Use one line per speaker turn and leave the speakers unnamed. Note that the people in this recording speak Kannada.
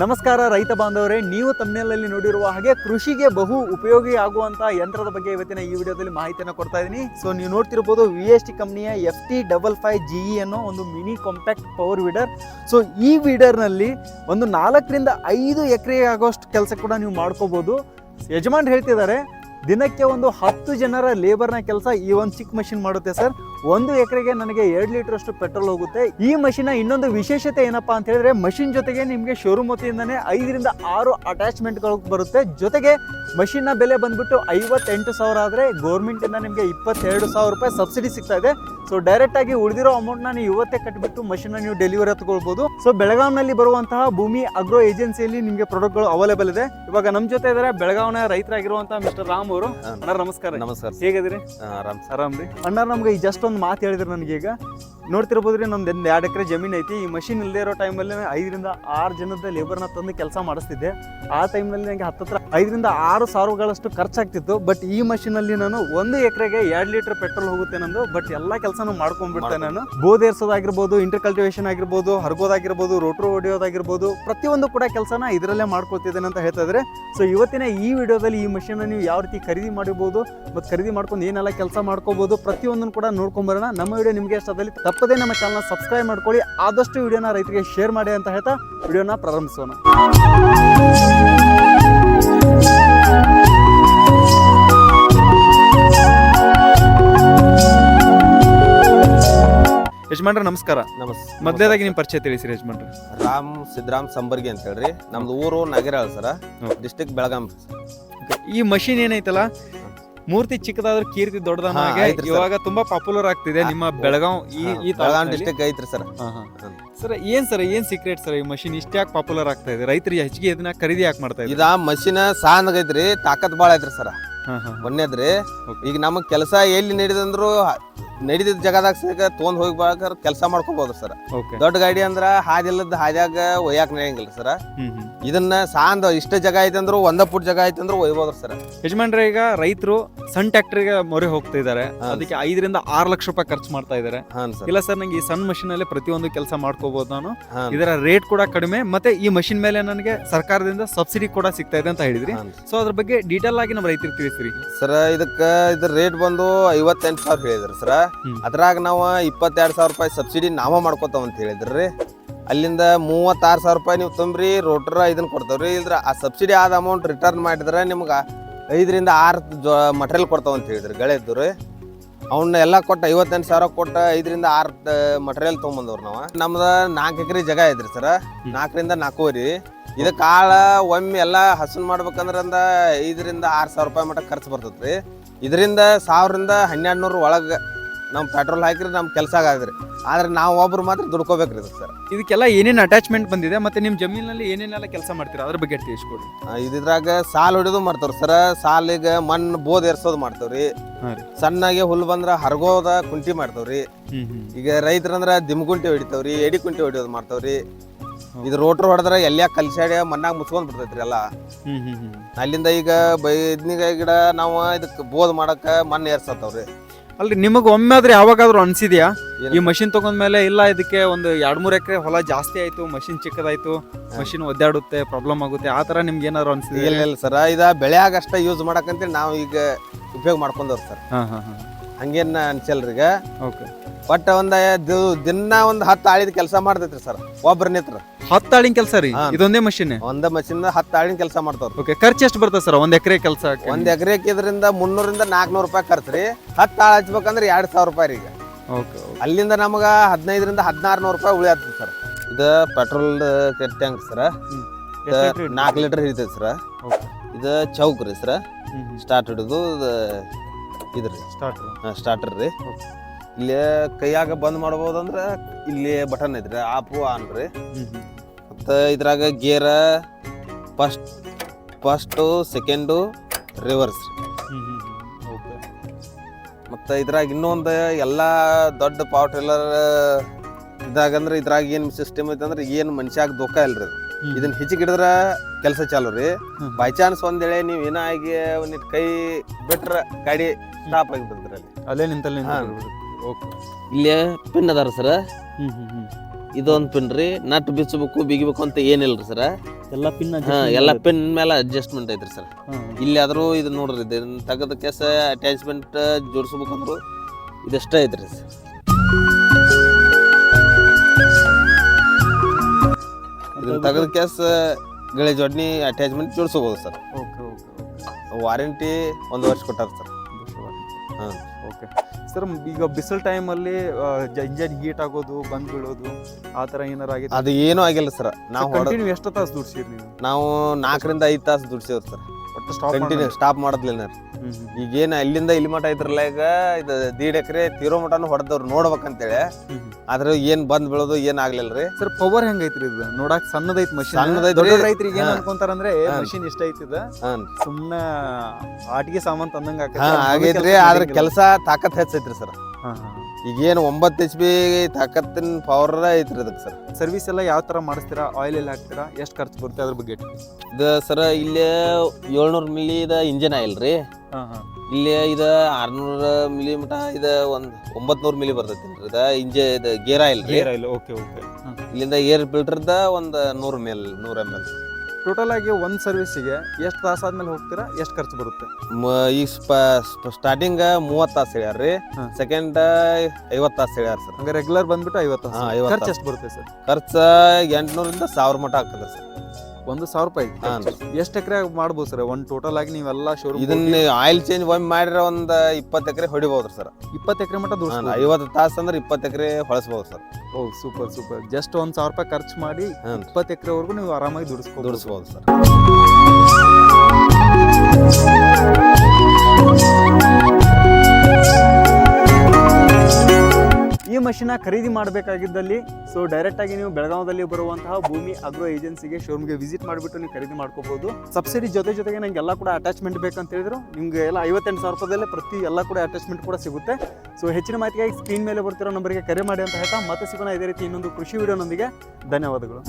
ನಮಸ್ಕಾರ ರೈತ ಬಾಂಧವರೇ, ನೀವು ತಮ್ಮಲ್ಲಿ ನೋಡಿರುವ ಹಾಗೆ ಕೃಷಿಗೆ ಬಹು ಉಪಯೋಗಿ ಆಗುವಂತಹ ಯಂತ್ರದ ಬಗ್ಗೆ ಇವತ್ತಿನ ಈ ವಿಡಿಯೋದಲ್ಲಿ ಮಾಹಿತಿಯನ್ನು ಕೊಡ್ತಾ ಇದ್ದೀನಿ ಸೊ ನೀವು ನೋಡ್ತಿರ್ಬೋದು V S T ಕಂಪ್ನಿಯ F T double five G E ಅನ್ನೋ ಒಂದು mini compact power weeder so ಈ ವೀಡರ್ನಲ್ಲಿ ಒಂದು ನಾಲ್ಕರಿಂದ ಐದು ಎಕರೆ ಆಗೋಷ್ಟು ಕೆಲಸ ಕೂಡ ನೀವು ಮಾಡ್ಕೋಬಹುದು ಯಜಮಾನ್ ಹೇಳ್ತಿದ್ದಾರೆ, ದಿನಕ್ಕೆ ಒಂದು ಹತ್ತು ಜನರ ಲೇಬರ್ನ ಕೆಲಸ ಈ ಒಂದು ಚಿಕ್ಕ ಮಷಿನ್ ಮಾಡುತ್ತೆ ಸರ್. ಒಂದು ಎಕರೆಗೆ ನನಗೆ ಎರಡು ಲೀಟರ್ ಅಷ್ಟು ಪೆಟ್ರೋಲ್ ಹೋಗುತ್ತೆ. ಈ ಮಷಿನ ಇನ್ನೊಂದು ವಿಶೇಷತೆ ಏನಪ್ಪಾ ಅಂತ ಹೇಳಿದ್ರೆ ಮಷಿನ್ ಜೊತೆಗೆ ನಿಮಗೆ ಶೋರೂಮ್ ವತಿಯಿಂದನೇ ಐದರಿಂದ ಆರು ಅಟ್ಯಾಚ್ಮೆಂಟ್ಗಳು ಬರುತ್ತೆ. ಜೊತೆಗೆ ಮಷಿನ್ನ ಬೆಲೆ ಬಂದ್ಬಿಟ್ಟು ಐವತ್ತೆಂಟು ಸಾವಿರ ಆದರೆ ಗೌರ್ಮೆಂಟ್ ಇಂದ ನಿಮಗೆ ಇಪ್ಪತ್ತೆರಡು ಸಾವಿರ ರೂಪಾಯಿ ಸಬ್ಸಿಡಿ ಸಿಗ್ತಾ ಇದೆ. ಸೊ ಡೈರೆಕ್ಟ್ ಆಗಿ ಉಳಿದಿರೋ ಅಮೌಂಟ್ನ ನೀವು ಇವತ್ತೇ ಕಟ್ಬಿಟ್ಟು ಮಷಿನ್ನ ನೀವು ಡೆಲಿವರಿ ತಗೊಳ್ಬಹುದು ಸೊ ಬೆಳಗಾವಿನಲ್ಲಿ ಬರುವಂತಹ ಭೂಮಿ ಅಗ್ರೋ ಏಜೆನ್ಸಿಯಲ್ಲಿ ನಿಮಗೆ ಪ್ರಾಡಕ್ಟ್ಗಳು ಅವೈಲೇಬಲ್ ಇದೆ. ಇವಾಗ ನಮ್ಮ ಜೊತೆ ಇದ್ದಾರೆ ಬೆಳಗಾವಿನ ರೈತರಾಗಿರುವಂತಹ ಮಿಸ್ಟರ್ ರಾಮ್ ಅವರು. ಅಣ್ಣ ನಮಸ್ಕಾರ
ನಮಸ್ಕಾರ
ಹೇಗಿದ್ದೀರಿ?
ಆರಾಮ್
ಆರಾಮ್ ರೀ. ಅಣ್ಣ ನಮ್ಗೆ ಈ ಜಸ್ಟ್ ಒಂದು ಮಾತು ಹೇಳಿದ್ರು ನನಗೀಗ. ನೋಡ್ತಿರ್ಬೋದ್ರಿ ನಮ್ದು ಒಂದು ಎರಡು ಎಕರೆ ಜಮೀನು ಐತಿ. ಈ ಮಷಿನ್ ಇಲ್ಲದೆ ಇರೋ ಟೈಮಲ್ಲಿ ಐದರಿಂದ ಆರು ಜನದ ಲೇಬರ್ನ ತಂದು ಕೆಲಸ ಮಾಡಿಸ್ತಿದ್ದೆ. ಆ ಟೈಮ್ನಲ್ಲಿ ನನಗೆ ಹತ್ತತ್ರ ಐದರಿಂದ ಆರು ಸಾವಿರಗಳಷ್ಟು ಖರ್ಚಾಗ್ತಿತ್ತು. ಬಟ್ ಈ ಮಷಿನಲ್ಲಿ ನಾನು ಒಂದು ಎಕರೆಗೆ ಎರಡು ಲೀಟರ್ ಪೆಟ್ರೋಲ್ ಹೋಗುತ್ತೆ ನಂದು. ಬಟ್ ಎಲ್ಲ ಕೆಲಸನೂ ಮಾಡ್ಕೊಂಡ್ಬಿಡ್ತೇನೆ ನಾನು. ಬೋಧೇರ್ಸೋದಾಗಿರ್ಬೋದು ಇಂಟರ್ ಕಲ್ಟಿವೇಷನ್ ಆಗಿರ್ಬೋದು ಹರಗೋದಾಗಿರ್ಬೋದು ರೋಟ್ರು ಹೊಡೆಯೋದಾಗಿರ್ಬೋದು ಪ್ರತಿಯೊಂದು ಕೂಡ ಕೆಲಸನ ಇದರಲ್ಲೇ ಮಾಡ್ಕೊಳ್ತಿದ್ದೇನೆ ಅಂತ ಹೇಳ್ತಾ ಸೊ ಇವತ್ತಿನ ಈ ವಿಡಿಯೋದಲ್ಲಿ ಈ ಮಷಿನ್ ನೀವು ಯಾವ ರೀತಿ ಖರೀದಿ ಮಾಡಬಹುದು ಮತ್ತು ಖರೀದಿ ಮಾಡ್ಕೊಂಡು ಏನೆಲ್ಲ ಕೆಲಸ ಮಾಡ್ಕೋಬಹುದು ಪ್ರತಿಯೊಂದನ್ನು ಕೂಡ ನೋಡ್ಕೊಂಬರೋಣ ನಮ್ಮ ವಿಡಿಯೋ ನಿಮಗೆ ಇಷ್ಟದಲ್ಲಿ ತಪ್ಪದೇ ನಮ್ಮ ಚಾನಲ್ನ ಸಬ್ಸ್ಕ್ರೈಬ್ ಮಾಡ್ಕೊಳ್ಳಿ. ಆದಷ್ಟು ವಿಡಿಯೋನ ರೈತರಿಗೆ ಶೇರ್ ಮಾಡಿ ಅಂತ ಹೇಳ್ತಾ ವಿಡಿಯೋನ ಪ್ರಾರಂಭಿಸೋಣ. ಯಜಮಾನ್ರ ನಮಸ್ಕಾರ.
ನಮಸ್ತೆ
ಮೊದಲೇದಾಗಿ ನಿಮ್ಮ ಪರಿಚಯ ತಿಳಿಸಿ ಯಜಮಾನ್ರ.
ರಾಮ್ ಸಿದ್ದರಾಮ್ ಸಂಬರ್ಗಿ ಅಂತ ಹೇಳ್ರಿ. ನಮ್ದು ಊರು ನಾಗೇರಾಳ್ ಸರ್. ಡಿಸ್ಟಿಕ್ ಬೆಳಗಾಂ.
ಈ ಮಷಿನ್ ಏನೈತಲ್ಲ? ಮೂರ್ತಿ ಚಿಕ್ಕದಾದ್ರೂ ಕೀರ್ತಿ ದೊಡ್ಡದಾಗೆ
ಐತ್ರಿ sir.
ಇವಾಗ ತುಂಬಾ ಪಾಪ್ಯುಲರ್ ಆಗ್ತಿದೆ ನಿಮ್ಮ ಬೆಳಗಾವ್ ಈ ಈ
ಬೆಳಗಾಂ. ಡಿಸ್ಟಿಕ್ ಐತ್ರಿ ಸರ್
ಸರ್ ಏನ್ ಸರ್ ಏನ್ ಸೀಕ್ರೆಟ್ ಸರ್ ಈ ಮಷಿನ್ ಇಷ್ಟ ಯಾಕೆ ಪಾಪ್ಯುಲರ್ ಆಗ್ತಾ ಇದೆ ರೈತರಿಗೆ ಹೆಚ್ಚಿಗೆ ಇದನ್ನ ಖರೀದಿ ಯಾಕೆ ಮಾಡ್ತಾ
ಇದ ಮಷಿನ್ ಸಾನ್ಗೈತ್ರಿ ತಾಕತ್ ಬಾಳ ಐತ್ರಿ ಸರ್. ಒಂದೇದ್ರಿ
Okay.
ಈಗ ನಮಗ್ ಕೆಲಸ ಎಲ್ಲಿ ನಡಿದಂದ್ರು ನಡಿದಿದ್ ಜಾಗದಾಗ ಸಿಗ ತೊಗೊಂಡ್ ಹೋಗಿ ಬಾಳಕರ್ ಕೆಲಸ ಮಾಡ್ಕೋಬಹುದು ಸರ್. ದೊಡ್ಡ ಗಾಡಿ ಅಂದ್ರ ಹಾದಿಲ್ಲದ ಹಾದ್ಯಾಗ ಒಯ್ಯಾಕ್ ನಡೆಯಂಗಿಲ್ಲ ಸರ್. ಇದನ್ನ ಸಾಂದ ಇಷ್ಟ ಜಾಗ ಐತೆ ಅಂದ್ರು ಒಂದ ಫುಟ್ ಜಾಗ ಐತೆ ಅಂದ್ರು ಒಯ್ಬೋದ್ರಿ ಸರ್.
ಯಜಮಾನ್ರೆ ಈಗ ರೈತರು ಸಣ್ಣ ಟ್ರ್ಯಾಕ್ಟರ್ಗೆ ಮೊರೆ ಹೋಗ್ತಾ ಇದ್ದಾರೆ ಅದಕ್ಕೆ ಐದರಿಂದ ಆರು ಲಕ್ಷ ರೂಪಾಯಿ ಖರ್ಚು ಮಾಡ್ತಾ ಇದ್ದಾರೆ
ಹಾನ್ ಸರ್.
ಇಲ್ಲ ಸರ್ ನಂಗೆ ಈ ಸಣ್ಣ ಮಷಿನ್ ಅಲ್ಲಿ ಪ್ರತಿಯೊಂದು ಕೆಲಸ ಮಾಡ್ಕೋಬಹುದು ನಾನು.
ಹಾನ್
ಇದರ ರೇಟ್ ಕೂಡ ಕಡಿಮೆ ಮತ್ತೆ ಈ ಮಷಿನ್ ಮೇಲೆ ನನಗೆ ಸರ್ಕಾರದಿಂದ ಸಬ್ಸಿಡಿ ಕೂಡ ಸಿಗ್ತಾ ಇದೆ ಅಂತ ಹೇಳಿದ್ರಿ.
ಹಾನ್.
ಸೊ ಅದ್ರ ಬಗ್ಗೆ ಡೀಟೇಲ್ ಆಗಿ ನಮ್ಮ ರೈತರಿಗೆ ತಿಳಿಸ್ರಿ.
ಸರ ಇದಕ್ಕ ಇದ್ರ ರೇಟ್ ಬಂದು ಐವತ್ತೆಂಟು ಸಾವಿರ ಹೇಳಿದ್ರಿ ಸರ. ಅದ್ರಾಗ ನಾವು ಇಪ್ಪತ್ತೆರಡು ಸಾವಿರ ರೂಪಾಯಿ ಸಬ್ಸಿಡಿ ನಾವ ಮಾಡ್ಕೋತಾವ ಅಂತ ಹೇಳಿದ್ರಿ. ಅಲ್ಲಿಂದ ಮೂವತ್ತಾರು ಸಾವಿರ ರೂಪಾಯಿ ನೀವು ತುಂಬ್ರಿ ರೋಟರ್ ಇದನ್ನ ಕೊಡ್ತಾವ್ರಿ. ಇಲ್ದ್ರ ಆ ಸಬ್ಸಿಡಿ ಆದ ಅಮೌಂಟ್ ರಿಟರ್ನ್ ಮಾಡಿದ್ರೆ ನಿಮ್ಗೆ ಐದರಿಂದ ಆರು ಜೊ ಮಟೀರಿಯಲ್ ಕೊಡ್ತಾವ ಅಂತ ಹೇಳಿದ್ರಿ ಗಳೆದ್ದು ರೀ ಅವನ್ನ ಎಲ್ಲ ಕೊಟ್ಟು ಐವತ್ತೆಂಟು ಸಾವಿರ ಕೊಟ್ಟು ಐದರಿಂದ ಆರು ಮಟೀರಿಯಲ್ ತೊಗೊಂಬಂದವ್ರು ನಾವು. ನಮ್ದು ನಾಲ್ಕು ಎಕರೆ ಜಾಗ ಐತ್ರಿ ಸರ ನಾಲ್ಕರಿಂದ ನಾಲ್ಕೂವರೆ. ಇದು ಕಾಳ ಒಮ್ಮೆ ಎಲ್ಲ ಹಸನ್ ಮಾಡ್ಬೇಕಂದ್ರ ಅಂದ ಐದರಿಂದ ಆರು ಸಾವಿರ ರೂಪಾಯಿ ಮಟ್ಟ ಖರ್ಚು ಬರ್ತೈತ್ರಿ. ಇದರಿಂದ ಸಾವಿರದಿಂದ ಹನ್ನೆರಡು ನೂರು ಒಳಗೆ ನಮ್ಮ ಪೆಟ್ರೋಲ್ ಹಾಕಿರಿ ನಮ್ಮ ಕೆಲಸ ಆಗದ್ರಿ. ಆದ್ರೆ ನಾವು ಒಬ್ರು ಮಾತ್ರ ದುಡ್ಕೋಬೇಕ್ರಿ ಇದು ಸರ್.
ಇದಕ್ಕೆಲ್ಲ ಏನೇನು ಅಟ್ಯಾಚ್ಮೆಂಟ್ ಬಂದಿದೆ ಮತ್ತೆ ನಿಮ್ಮ ಜಮೀನಲ್ಲಿ ಏನೇನೆಲ್ಲ ಕೆಲಸ ಮಾಡ್ತೀರಾ? ಅದ್ರ ಬಗ್ಗೆ ತಿಳಿಸ್ಕೊಡಿ
ಇದ್ರಾಗ ಸಾಲ್ ಹೊಡಿಯೋದು ಮಾಡ್ತಾವ್ರಿ ಸರ್. ಸಾಲಿಗೆ ಮಣ್ಣು ಬೋದ್ ಏರ್ಸೋದು ಮಾಡ್ತಾವ್ರಿ.
ಹಾಂ ರೀ.
ಸಣ್ಣಗೆ ಹುಲ್ ಬಂದ್ರ ಹರಗೋದ ಕುಂಟಿ ಮಾಡ್ತಾವ್ರಿ. ಈಗ ರೈತರಂದ್ರ ದಿಮ್ಗುಂಟಿ ಹೊಡಿತಾವ್ರಿ ಎಡಿ ಕುಂಟಿ ಹೊಡಿಯೋದು ಮಾಡ್ತಾವ್ರಿ. ಇದು ರೋಟ್ರ್ ಹೊಡೆದ್ರ ಎಲ್ಲ ಕಲ್ಸಾಡಿ ಮಣ್ಣಾಗ ಮುಚ್ಕೊಂಡ್ ಬಿಡ್ತೈತ್ರಿ ಎಲ್ಲ. ಅಲ್ಲಿಂದ ಈಗ ಬೈದ್ನಿಗ ಗಿಡ ನಾವು ಇದಕ್ಕೆ ಬೋದ್ ಮಾಡಕ್ಕ ಮಣ್ಣು ಏರ್ಸತ್ತವ್ರಿ.
ಅಲ್ರಿ ನಿಮಗೆ ಒಮ್ಮೆ ಆದ್ರೆ ಯಾವಾಗಾದ್ರೂ ಅನ್ಸಿದ್ಯಾ? ಈ ಮಷಿನ್ ತಗೊಂಡ್ಮೇಲೆ ಇಲ್ಲ ಇದಕ್ಕೆ ಒಂದು ಎರಡ್ ಮೂರ್ ಎಕರೆ ಹೊಲ ಜಾಸ್ತಿ ಆಯ್ತು ಮಷಿನ್ ಚಿಕ್ಕದಾಯ್ತು ಮಷಿನ್ ಒದ್ದಾಡುತ್ತೆ ಪ್ರಾಬ್ಲಮ್ ಆಗುತ್ತೆ ಆ ತರ ನಿಮ್ಗೆ ಏನಾದ್ರು ಅನ್ಸಿದೆ
ಇಲ್ಲ ಇಲ್ಲ ಸರ್. ಇದ ಬೆಳೆ ಅಷ್ಟ ಯೂಸ್ ಮಾಡಕಂತ ನಾವು ಈಗ ಉಪಯೋಗ ಮಾಡ್ಕೊಂಡ್ ಸರ್.
ಹಾ ಹಾ ಹಾ.
ಹಂಗೇನ್ ಅನ್ಸಲ್ರಿ ಈಗ.
ಓಕೆ
ಬಟ್ ಒಂದ ದಿ- ದಿನ ಒಂದ್ ಹತ್ತು ಆಳಿದ ಕೆಲಸ ಮಾಡ್ತೈತ್ರಿ ಸರ್ ಒಬ್ರ ನಿತ್ರ
ಹತ್ತು ಆಳಿನ ಕೆಲಸ ರೀ?
ಹಾ.
ಇದೊಂದೇ ಮಷಿನ್
ಒಂದ ಮಷಿನ್ ಹತ್ತು ಆಳಿನ ಕೆಲಸ ಮಾಡ್ತಾವ್ರಿ.
ಓಕೆ ಖರ್ಚು ಎಷ್ಟು ಬರ್ತದೆ ಸರ್ ಒಂದ್ ಎಕರೆ ಕೆಲಸ
ಒಂದ್ ಎಕರೆ ಇದರಿಂದ ಮುನ್ನೂರಿಂದ ನಾಲ್ಕನೂರು ರೂಪಾಯಿ ಖರ್ಚು ರೀ. ಹತ್ತು ಆಳು ಹಚ್ಬೇಕಂದ್ರೆ ಎರಡ್ ಸಾವಿರ ರೂಪಾಯಿ ರೀ ಈಗ.
ಓಕೆ
ಅಲ್ಲಿಂದ ನಮಗ ಹದಿನೈದರಿಂದ ಹದಿನಾರು ನೂರು ರೂಪಾಯಿ ಉಳಿಯಾತ್ರಿ ಸರ್ ಇದು ಪೆಟ್ರೋಲ್ ಟ್ಯಾಂಕ್ ಸರ್ ನಾಲ್ಕು ಲೀಟರ್ ಹಿಡಿತೈತಿ ಸರ್ ಇದು ಚೌಕ್ ರೀ ಸರ್ ಸ್ಟಾರ್ಟ್ ಹಿಡಿದು ಇದ್ರಿ?
ಸ್ಟಾರ್ಟ್
ಸ್ಟಾರ್ಟರ್ ರೀ. ಇಲ್ಲಿ ಕೈಯಾಗ ಬಂದ್ ಮಾಡ್ಬೋದಂದ್ರೆ ಇಲ್ಲಿ ಬಟನ್ ಐತ್ರಿ ಆಪು ಆನ್ ರೀ. ಮತ್ತು ಇದ್ರಾಗ gear first first second reverse ರೀ. ಮತ್ತು ಇದ್ರಾಗ ಇನ್ನೊಂದು ಎಲ್ಲ ದೊಡ್ಡ ಪವರ್ ಟ್ರಿಲ್ಲರ್ ಇದಾಗಂದ್ರೆ ಇದ್ರಾಗ ಏನು ಸಿಸ್ಟಮ್ ಐತಂದ್ರೆ ಅಂದ್ರೆ ಏನು ಮನುಷ್ಯಾಗ ದೋಖ ಇಲ್ರಿ ಇದನ್ನ ಇದನ್ನ ಹಿಚಿಗಿಡಿದ್ರ ಕೆಲಸ ಚಾಲು ರೀ. ಬೈ ಚಾನ್ಸ್ ಒಂದ್ ವೇಳೆ ನೀವು ಏನಾಗಿ ಆಗಿ ಒಂದಿಟ್ಟು ಕೈ ಬಿಟ್ರ ಗಾಡಿ ಸ್ಟಾಪ್ ಆಗಿ ಬಿಡ್ತೀರಿ ಅಲ್ಲಿ.
ಅಲ್ಲೇ ನಿಂತಲ್ಲಿ. ಓಕೆ
ಇಲ್ಲಿ ಪಿನ್ ಅದಾರ ಸರ್. ಇದೊಂದು ಪಿನ್ ರೀ. ನಟ್ ಬಿಚ್ಚಬೇಕು ಬಿಗಿಬೇಕು ಅಂತ ಏನಿಲ್ರಿ ಸರ್.
ಎಲ್ಲ ಪಿನ್
ಹಾ ಎಲ್ಲ ಪಿನ್ ಮೇಲೆ ಅಡ್ಜಸ್ಟ್ಮೆಂಟ್ ಐತ್ರಿ ಸರ್. ಇಲ್ಲಿ ಆದ್ರೂ ಇದು ನೋಡ್ರಿ ಇದನ್ನ ತೆಗೆದ ಕೇಸ ಅಟ್ಯಾಚ್ಮೆಂಟ್ ಜೋಡಿಸ್ಬೇಕಂದ್ರು ಇದಷ್ಟ ಐತ್ರಿ ಸರ್. ಇದನ್ನ ತೆಗೆದ ಕೇಸ್ ಗಳೆ ಜೋಡಣಿ ಅಟ್ಯಾಚ್ಮೆಂಟ್ ಜೋಡಿಸ್ಬೋದು ಸರ್
ಓಕೆ ಓಕೆ
ವಾರಂಟಿ ಒಂದು ವರ್ಷ ಕೊಟ್ಟಾರ ಸರ್. ಹಾಂ
ಓಕೆ ಸರ್ ಈಗ ಬಿಸಿಲು ಟೈಮಲ್ಲಿ ಇಂಜನ್ ಹೀಟ್ ಆಗೋದು ಬಂದ್ ಬೀಳೋದು ಆ ಥರ ಏನಾರು ಆಗಿದೆ
ಅದು ಏನೂ ಆಗಿಲ್ಲ ಸರ್. ನಾವು
ಎಷ್ಟು ತಾಸು ದುಡ್ಸಿರಿ ನೀವು?
ನಾವು ನಾಲ್ಕರಿಂದ ಐದು ತಾಸು ದುಡ್ಸಿದ್ರು ಸರ್.
ಒಟ್ಟು ಸ್ಟಾಪ್
ಕಂಟಿನ್ಯೂ ಸ್ಟಾಪ್ ಮಾಡೋದ್ಲಿಲ್ಲ ಈಗೇನು ಅಲ್ಲಿಂದ ಇಲ್ಲಿ ಮಠ ಐತ್ರಲ್ಲ ಈಗ ಇದು ದೀಡ್ ಎಕರೆ ತೀರೋ ಮಠನು ಹೊಡೆದವ್ರು ನೋಡ್ಬೇಕಂತೇಳಿ. ಆದ್ರೆ ಏನ್ ಬಂದ್ ಬೀಳೋದು ಏನ್ ಆಗ್ಲಿಲ್ಲ ರೀ.
ಸರ್ ಪವರ್ ಹೆಂಗೈತ್ರಿ ಇದು? ನೋಡಕ್ ಸಣ್ಣದೈತ್ ಮಷಿನ್
ಸಣ್ಣದೈತ್ರಿ.
ದೊಡ್ಡ ರೈತರಿಗೆ ಏನ್
ಅನ್ಕೊಂತಾರ
ಅನ್ಕೊಂತಾರಂದ್ರೆ. ಮಷಿನ್ ಇಷ್ಟ ಐತಿದ
ಹಾಂ.
ಸುಮ್ನ ಆಟಿಗೆ ಸಾಮಾನ್ ತಂದಂಗ
ಆಗೈತ್ರಿ ಆದ್ರೆ ಕೆಲಸ ತಾಕತ್ ಹೆಚ್ಚೈತ್ರಿ ಸರ್. ಈಗೇನು ಒಂಬತ್ತು ಎಚ್ ಬಿ ತಾಕತ್ತಿನ ಪವರ್ ಐತ್ರಿ ಅದಕ್ಕೆ ಸರ್
ಸರ್ವಿಸ್ ಎಲ್ಲ ಯಾವ ಥರ ಮಾಡಿಸ್ತೀರಾ? ಆಯಿಲ್ ಎಲ್ಲ ಹಾಕ್ತೀರಾ? ಎಷ್ಟು ಖರ್ಚು ಬರುತ್ತೆ ಅದ್ರ ಬಗ್ಗೆ
ಇದು ಸರ್ ಇಲ್ಲಿ ಏಳ್ನೂರು ಮಿಲಿ ಇದು ಇಂಜಿನ್ ಆಯಿಲ್ ರೀ. ಇಲ್ಲಿ ಇದು ಆರ್ನೂರ ಮಿಲಿ ಮಟ ಇದು ಒಂದು ಒಂಬತ್ನೂರು ಮಿಲಿ ಬರ್ತೈತಿ ಇದ ಇಂಜೆ ಇದು ಗೇರ್ ಆಯಿಲ್ ರೀ.
ಆಯಿಲ್ ಓಕೆ ಓಕೆ
ಇಲ್ಲಿಂದ ಏರ್ ಫಿಲ್ಟರ್ದ ಒಂದು ನೂರು ಮಿಲ್ ನೂರ ಎಂ ಎಲ್
ಟೋಟಲ್ ಆಗಿ ಒಂದ್ ಸರ್ವಿಸ್ಗೆ ಎಷ್ಟು ತಾಸು ಆದ್ಮೇಲೆ ಹೋಗ್ತೀರಾ ಎಷ್ಟು ಖರ್ಚು ಬರುತ್ತೆ?
ಈ ಸ್ಟಾರ್ಟಿಂಗ್ ಮೂವತ್ತು ತಾಸು ಹೇಳ್ಯಾರ
ಹಾ.
ಸೆಕೆಂಡ್ ಐವತ್ತು ತಾಸು ಹೇಳ್ಯಾರ ಸರ್.
ಹಂಗ ರೆಗ್ಯುಲರ್ ಬಂದ್ಬಿಟ್ಟು ಐವತ್ತು
ಹಾ, ಐವತ್ತು
ಖರ್ಚು. ಎಷ್ಟು ಬರುತ್ತೆ ಸರ್?
ಖರ್ಚು ಎಂಟುನೂರಿಂದ ಸಾವಿರ ಮಟ ಆಗ್ತದೆ ಸರ್.
ಒಂದು ಸಾವಿರ ರೂಪಾಯಿ. ಎಷ್ಟು ಎಕರೆ ಮಾಡ್ಬೋದು ಸರ್ ಒಂದು ಟೋಟಲ್ ಆಗಿ ನೀವೆಲ್ಲ ಶೋರೂಮ್
ಇದನ್ನ ಆಯಿಲ್ ಚೇಂಜ್ ಒಮ್ಮೆ ಮಾಡಿದ್ರೆ ಒಂದು ಇಪ್ಪತ್ತು ಎಕರೆ ಹೊಡಿಬೋದು ಸರ್
ಇಪ್ಪತ್ತು ಎಕರೆ ಮಟ್ಟ ದೂರ
ಐವತ್ತು ತಾಸು ಅಂದ್ರೆ ಇಪ್ಪತ್ತು ಎಕರೆ ಹೊಳಸ್ಬೋದು ಸರ್
ಓ ಸೂಪರ್ ಸೂಪರ್ ಜಸ್ಟ್ ಒಂದು ಸಾವಿರ ರೂಪಾಯಿ ಖರ್ಚು ಮಾಡಿ ಇಪ್ಪತ್ತು ಎಕರೆವರೆಗೂ ನೀವು ಆರಾಮಾಗಿ ದುಡಿಸ್ಕೊ
ದುಡಿಸ್ಬೋದು ಸರ್
ಈ ಖರೀದಿ ಮಾಡಬೇಕಾಗಿದ್ದಲ್ಲಿ ಸೊ ಡೈರೆಕ್ಟ್ ಆಗಿ ನೀವು ಬೆಳಗಾವದಲ್ಲಿ ಬರುವಂತಹ ಭೂಮಿ ಅಗ್ರೋ ಏಜೆನ್ಸಿಗೆ ಶೋರೂಮ್ಗೆ ವಿಸಿಟ್ ಮಾಡಿಬಿಟ್ಟು ನೀವು ಖರೀದಿ ಮಾಡ್ಕೋಬಹುದು. ಸಬ್ಸಿಡಿ ಜೊತೆ ಜೊತೆಗೆ ನಂಗೆ ಎಲ್ಲ ಕೂಡ ಅಟ್ಯಾಚ್ಮೆಂಟ್ ಬೇಕಂತ ಹೇಳಿದ್ರು. ನಿಮ್ಗೆ ಎಲ್ಲ ಐವತ್ತೆಂಟು ಸಾವಿರ ಪ್ರತಿ ಎಲ್ಲ ಕೂಡ ಅಟ್ಯಾಚ್ಮೆಂಟ್ ಕೂಡ ಸಿಗುತ್ತೆ. ಸೊ ಹೆಚ್ಚಿನ ಮಾಹಿತಿಗಾಗಿ ಸ್ಕ್ರೀನ್ ಮೇಲೆ ಬರ್ತಿರೋ ನಂಬರ್ಗೆ ಕರೆ ಮಾಡಿ ಅಂತ ಹೇಳ್ತಾ, ಮತ್ತೆ ಸಿಗೋಣ ಇದೇ ರೀತಿ ಇನ್ನೊಂದು ಕೃಷಿ ವಿಡಿಯೋನೊಂದಿಗೆ ಧನ್ಯವಾದಗಳು.